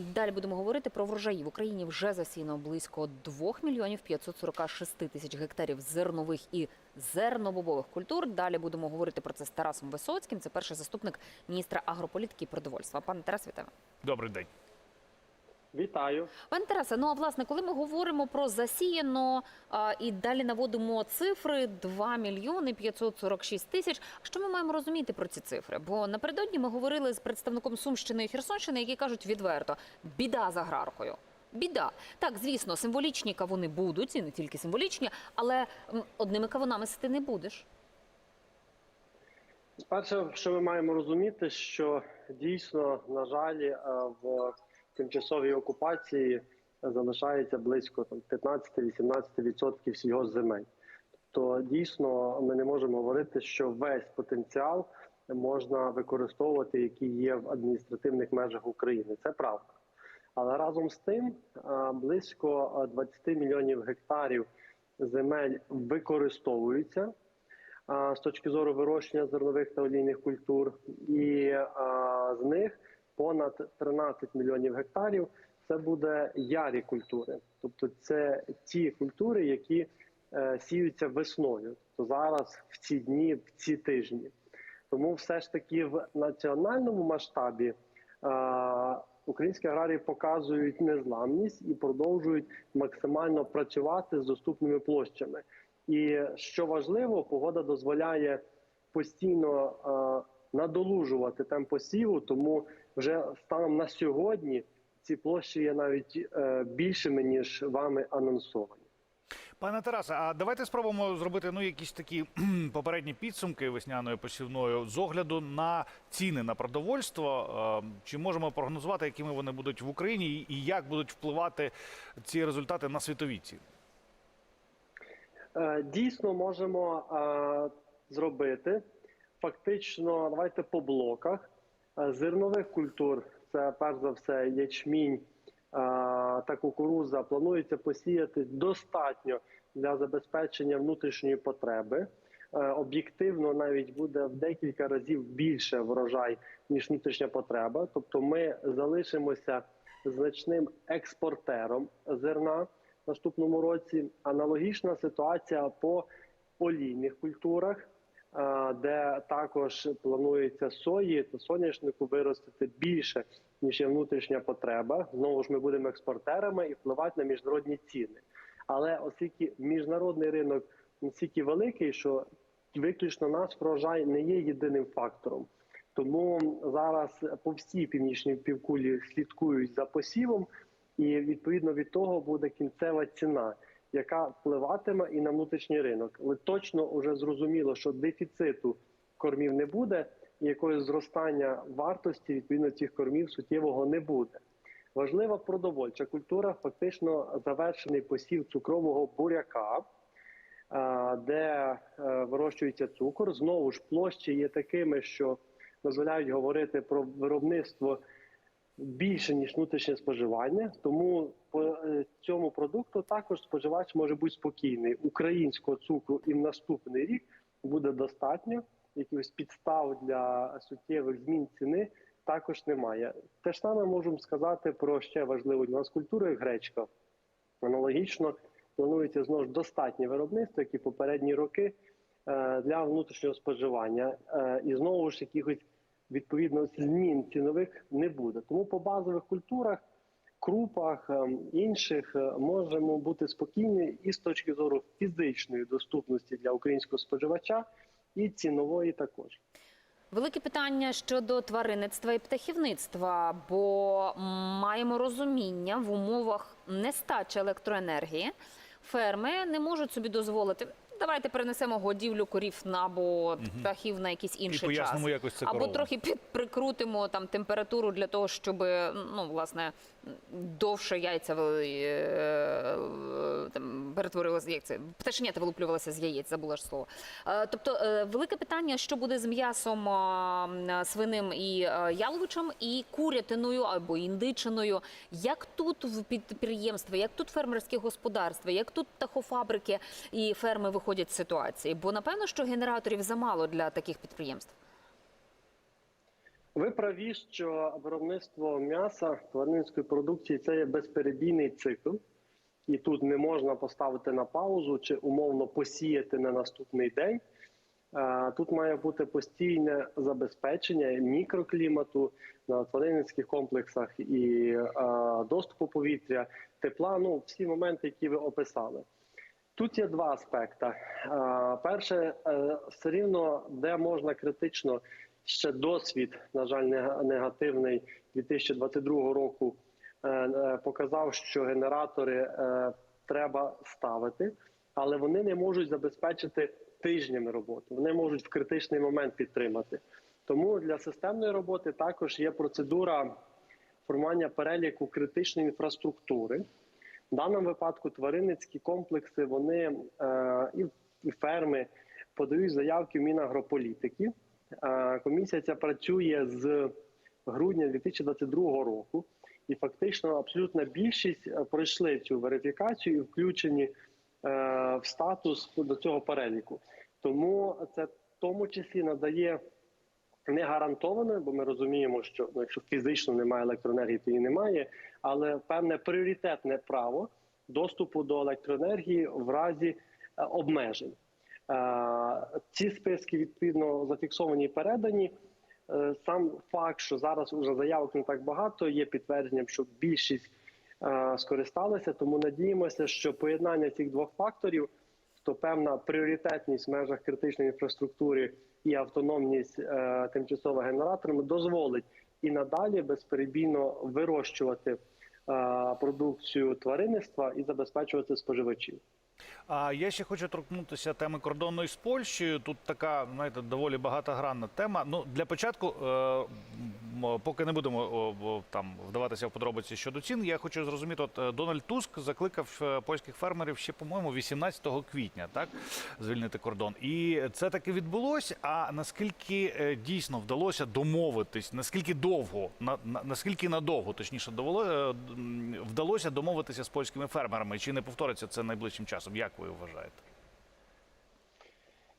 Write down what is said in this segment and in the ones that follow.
Далі будемо говорити про врожаї. В Україні вже засіяно близько 2 мільйонів 546 тисяч гектарів зернових і зернобобових культур. Далі будемо говорити про це з Тарасом Висоцьким. Це перший заступник міністра агрополітики і продовольства. Пане Тарас, вітаю. Добрий день. Вітаю. Пане Тарасе, ну а власне, коли ми говоримо про засіяно а, і далі наводимо цифри 2 мільйони 546 тисяч. Що ми маємо розуміти про ці цифри? Бо напередодні ми говорили з представником Сумщини і Херсонщини, які кажуть відверто: біда з аграркою. Біда. Так, звісно, символічні кавуни будуть, і не тільки символічні, але одними кавунами сити не будеш. Перше, що ми маємо розуміти, що дійсно, на жаль, е, в тимчасовій окупації залишається близько там, 15-18% сільгоспземель. Тобто, дійсно, ми не можемо говорити, що весь потенціал можна використовувати, який є в адміністративних межах України. Це правда. Але разом з тим близько е, 20 мільйонів гектарів земель використовуються з точки зору вирощення зернових та олійних культур, і з них понад 13 мільйонів гектарів це буде ярі культури, тобто це ті культури, які е, сіються весною, то зараз в ці дні, в ці тижні. Тому все ж таки в національному масштабі е, українські аграрії показують незламність і продовжують максимально працювати з доступними площами. І що важливо, погода дозволяє постійно е, надолужувати темп посіву, тому вже станом на сьогодні ці площі є навіть е, більшими ніж вами анонсовані. Пане Тарасе, а давайте спробуємо зробити ну якісь такі попередні підсумки весняною посівною з огляду на ціни на продовольство. Е, Чи можемо прогнозувати, якими вони будуть в Україні, і як будуть впливати ці результати на світові ціни? Е, Дійсно, можемо зробити фактично, давайте по блоках зернових культур. Це перш за все ячмінь е, та кукуруза. Планується посіяти достатньо для забезпечення внутрішньої потреби. Е, Об'єктивно навіть буде в декілька разів більше врожай ніж внутрішня потреба. Тобто, ми залишимося значним експортером зерна в наступному році. Аналогічна ситуація по олійних культурах, е, де також планується сої та соняшнику виростити більше ніж є внутрішня потреба. Знову ж ми будемо експортерами і впливати на міжнародні ціни. Але оскільки міжнародний ринок настільки великий, що виключно наш врожай не є єдиним фактором. Тому зараз по всій північній півкулі слідкують за посівом, і відповідно від того буде кінцева ціна, яка впливатиме і на внутрішній ринок. Але точно вже зрозуміло, що дефіциту кормів не буде, і якогось зростання вартості відповідно цих кормів суттєвого не буде. Важлива продовольча культура, фактично завершений посів цукрового буряка, е, де е, вирощується цукор. Знову ж площі є такими, що дозволяють говорити про виробництво більше ніж внутрішнє споживання. Тому по е, цьому продукту також споживач може бути спокійний. Українського цукру і в наступний рік буде достатньо. Якихось підстав для суттєвих змін ціни також немає. Те ж саме можемо сказати про ще важливу для нас культуру, як гречка. Аналогічно планується знову ж достатнє виробництво, як і попередні роки, е, для внутрішнього споживання. Е, І знову ж якихось відповідно змін цінових не буде. Тому по базових культурах, крупах е, інших е, можемо бути спокійні і з точки зору фізичної доступності для українського споживача, і цінової також. Велике питання щодо тваринництва і птахівництва, бо маємо розуміння в умовах нестачі електроенергії. Ферми не можуть собі дозволити. Давайте перенесемо годівлю корів на або птахів на якийсь І інший час. пояснимо якось це Або трохи під, прикрутимо там температуру для того, щоб ну власне довше яйця вели- е, там перетворилося, як це пташенята вилуплювалися з яєць, забула ж слово. Е, Тобто е, велике питання, що буде з м'ясом свиним і е, яловичем, і курятиною або індичиною. Як тут підприємства, як тут фермерські господарства, як тут птахофабрики і ферми виходять з ситуації? Бо напевно, що генераторів замало для таких підприємств. Ви праві, що виробництво м'яса тваринської продукції це є безперебійний цикл, і тут не можна поставити на паузу чи умовно посіяти на наступний день. Е, Тут має бути постійне забезпечення мікроклімату на тваринницьких комплексах і е, доступу повітря, тепла. Ну всі моменти, які ви описали. Тут є два аспекти. Е, Перше, е, все рівно, де можна критично ще досвід, на жаль, нега- негативний 2022 року е, показав, що генератори треба ставити, але вони не можуть забезпечити тижнями роботи. Вони можуть в критичний момент підтримати. Тому для системної роботи також є процедура формування переліку критичної інфраструктури. В даному випадку тваринницькі комплекси вони е, і, ферми подають заявки в Мінагрополітики. Е, комісія ця працює з грудня 2022 року, і фактично абсолютна більшість е, пройшли цю верифікацію і включені е, в статус до цього переліку. Тому це в тому числі надає не гарантовано, бо ми розуміємо, що ну, якщо фізично немає електроенергії, то її немає, але певне пріоритетне право доступу до електроенергії в разі е, обмежень. Е, Ці списки відповідно зафіксовані і передані. Е, Сам факт, що зараз уже заявок не так багато, є підтвердженням, що більшість скористалися. Тому надіємося, що поєднання цих двох факторів, то певна пріоритетність в межах критичної інфраструктури і автономність е, тимчасово генераторами дозволить і надалі безперебійно вирощувати е, продукцію тваринництва і забезпечувати споживачів. А я ще хочу торкнутися теми кордонної з Польщею. Тут така, знаєте, доволі багатогранна тема. Ну для початку, е, поки не будемо там вдаватися в подробиці щодо цін, я хочу зрозуміти. От е, Дональд Туск закликав е, польських фермерів ще, по-моєму, 18 квітня, так звільнити кордон. І це таки відбулося. А наскільки дійсно вдалося домовитись, наскільки довго, на, на наскільки надовго, точніше, довело, вдалося домовитися з польськими фермерами? Чи не повториться це найближчим часом? Як ви вважаєте?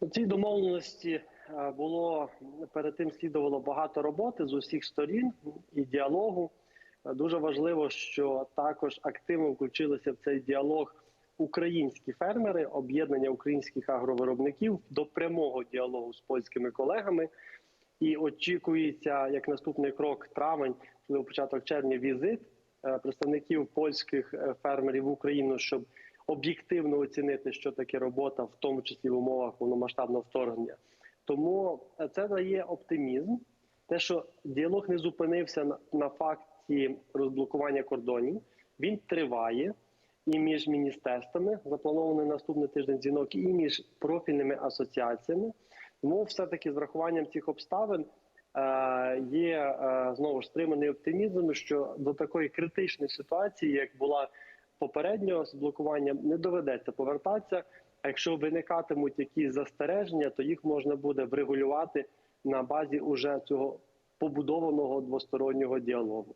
У цій домовленості е, було перед тим слідувало багато роботи з усіх сторін і діалогу. Е, Дуже важливо, що також активно включилися в цей діалог українські фермери, об'єднання українських агровиробників до прямого діалогу з польськими колегами. І очікується як наступний крок травень, можливо, початок червня, візит е, представників польських фермерів в Україну, щоб об'єктивно оцінити, що таке робота, в тому числі в умовах повномасштабного вторгнення. Тому е, це дає оптимізм. Те, що діалог не зупинився на, на факті розблокування кордонів, він триває і між міністерствами запланований наступний тиждень дзвінок, і між профільними асоціаціями. Тому все-таки з врахуванням цих обставин е, є е, знову ж стриманий оптимізм, що до такої критичної ситуації, як була попередньо з блокуванням, не доведеться повертатися. А якщо виникатимуть якісь застереження, то їх можна буде врегулювати на базі уже цього побудованого двостороннього діалогу.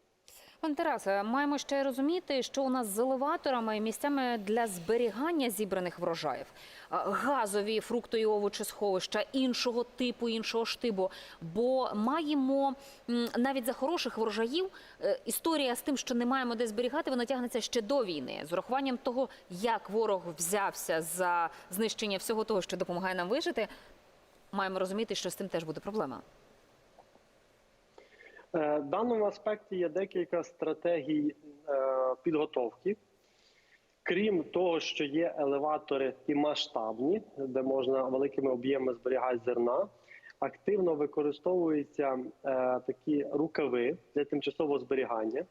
Пане Тарасе, маємо ще розуміти, що у нас з елеваторами і місцями для зберігання зібраних врожаїв, газові фрукти і овочі сховища іншого типу, іншого штибу. Бо маємо навіть за хороших врожаїв е, історія з тим, що не маємо де зберігати, вона тягнеться ще до війни. З урахуванням того, як ворог взявся за знищення всього того, що допомагає нам вижити, маємо розуміти, що з тим теж буде проблема. Е, В даному аспекті є декілька стратегій е, підготовки. Крім того, що є елеватори і масштабні, де можна великими об'ємами зберігати зерна, активно використовуються е, такі рукави для тимчасового зберігання.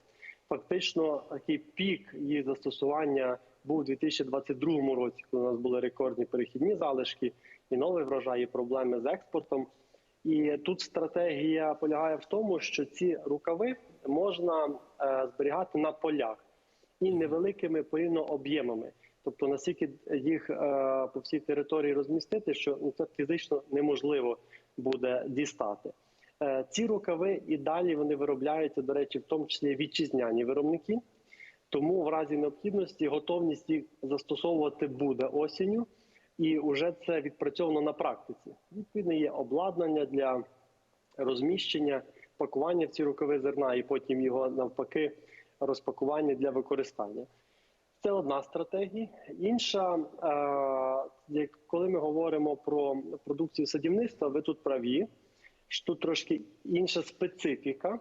Фактично, такий пік їх застосування був у 2022 році, коли у нас були рекордні перехідні залишки і новий врожай, і проблеми з експортом. І тут стратегія полягає в тому, що ці рукави можна е, зберігати на полях і невеликими порівняно об'ємами. Тобто наскільки їх е, по всій території розмістити, що ну, це фізично неможливо буде дістати. Е, ці рукави і далі вони виробляються, до речі, в тому числі вітчизняні виробники. Тому в разі необхідності готовність їх застосовувати буде осінню, і вже це відпрацьовано на практиці. Відповідно, є обладнання для розміщення пакування в ці рукави зерна, і потім його навпаки розпакування для використання. Це одна стратегія. Інша, е, коли ми говоримо про продукцію садівництва, ви тут праві, що тут трошки інша специфіка.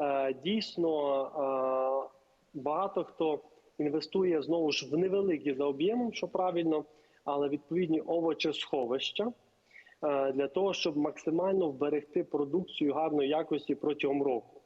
Е, Дійсно, е, багато хто інвестує знову ж в невеликі за об'ємом, що правильно, але відповідні овочесховища е, для того, щоб максимально вберегти продукцію гарної якості протягом року.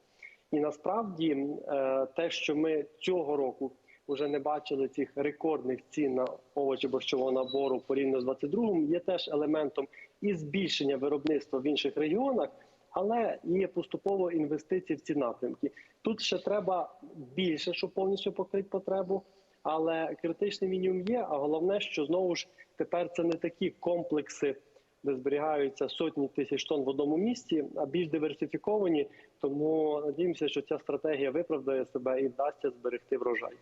І насправді е, те, що ми цього року вже не бачили цих рекордних цін на овочі борщового набору порівняно з 22-м, є теж елементом і збільшення виробництва в інших регіонах, але і поступово інвестиції в ці напрямки. Тут ще треба більше, щоб повністю покрити потребу. Але критичний мінімум є. А головне, що знову ж тепер це не такі комплекси, де зберігаються сотні тисяч тонн в одному місці, а більш диверсифіковані. Тому надіємося, що ця стратегія виправдає себе і вдасться зберегти врожай.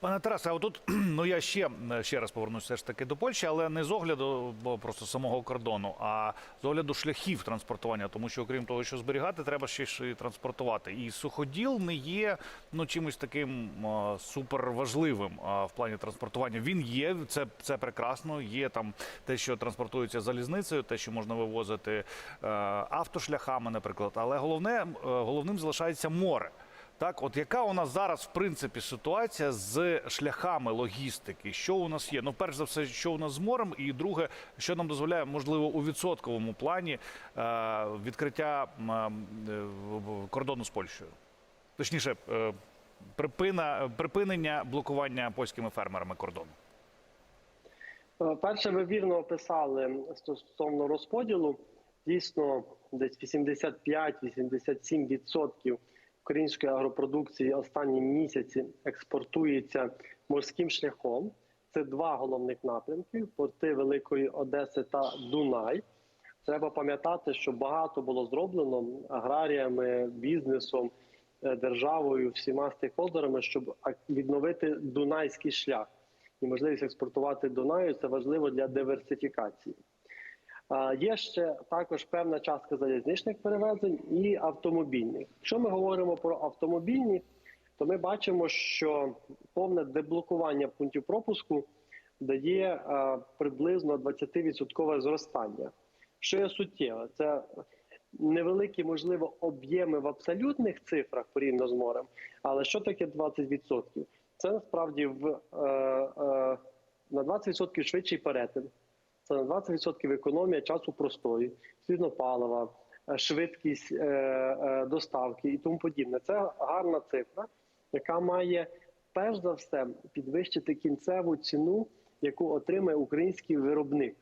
Пане Тарасе, а отут ну я ще ще раз повернуся все ж таки до Польщі, але не з огляду бо просто самого кордону, а з огляду шляхів транспортування, тому що окрім того, що зберігати, треба ще і транспортувати. І суходіл не є ну чимось таким а, суперважливим а, в плані транспортування. Він є, це, це прекрасно. Є там те, що транспортується залізницею, те, що можна вивозити е, автошляхами, наприклад. Але головне головним залишається море. Так, от яка у нас зараз в принципі ситуація з шляхами логістики? Що у нас є? Ну, перш за все, що у нас з морем, і друге, що нам дозволяє, можливо, у відсотковому плані е, відкриття е, кордону з Польщею, точніше, е, припина, припинення блокування польськими фермерами кордону. Е, Перше, ви вірно описали стосовно розподілу. Дійсно, десь 85-87% української агропродукції останні місяці експортується морським шляхом. Це два головних напрямки: порти Великої Одеси та Дунай. Треба пам'ятати, що багато було зроблено аграріями, бізнесом, е, державою, всіма стейкхолдерами, щоб відновити Дунайський шлях і можливість експортувати Дунаю це важливо для диверсифікації. Є ще також певна частка залізничних перевезень і автомобільних. Якщо ми говоримо про автомобільні, то ми бачимо, що повне деблокування пунктів пропуску дає приблизно 20% зростання. Що є суттєво? Це невеликі, можливо, об'єми в абсолютних цифрах порівняно з морем, але що таке 20%? Це насправді в, е, е, на 20% швидший перетин, це на 20% економія часу простої, слідно палива, е, швидкість е, е, доставки і тому подібне. Це гарна цифра, яка має перш за все підвищити кінцеву ціну, яку отримає український виробник.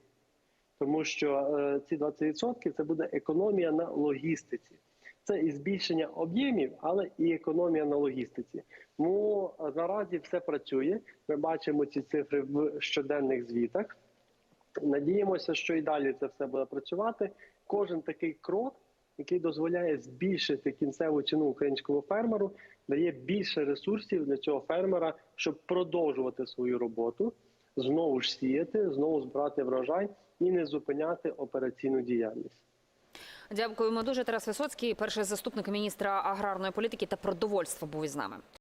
Тому що ці 20% це буде економія на логістиці. Це і збільшення об'ємів, але і економія на логістиці. Тому наразі все працює. Ми бачимо ці цифри в щоденних звітах. Надіємося, що і далі це все буде працювати. Кожен такий крок, який дозволяє збільшити кінцеву ціну українському фермеру, дає більше ресурсів для цього фермера, щоб продовжувати свою роботу, знову ж сіяти, знову збирати врожай і не зупиняти операційну діяльність. Дякуємо дуже. Тарас Висоцький, перший заступник міністра аграрної політики та продовольства, був із нами.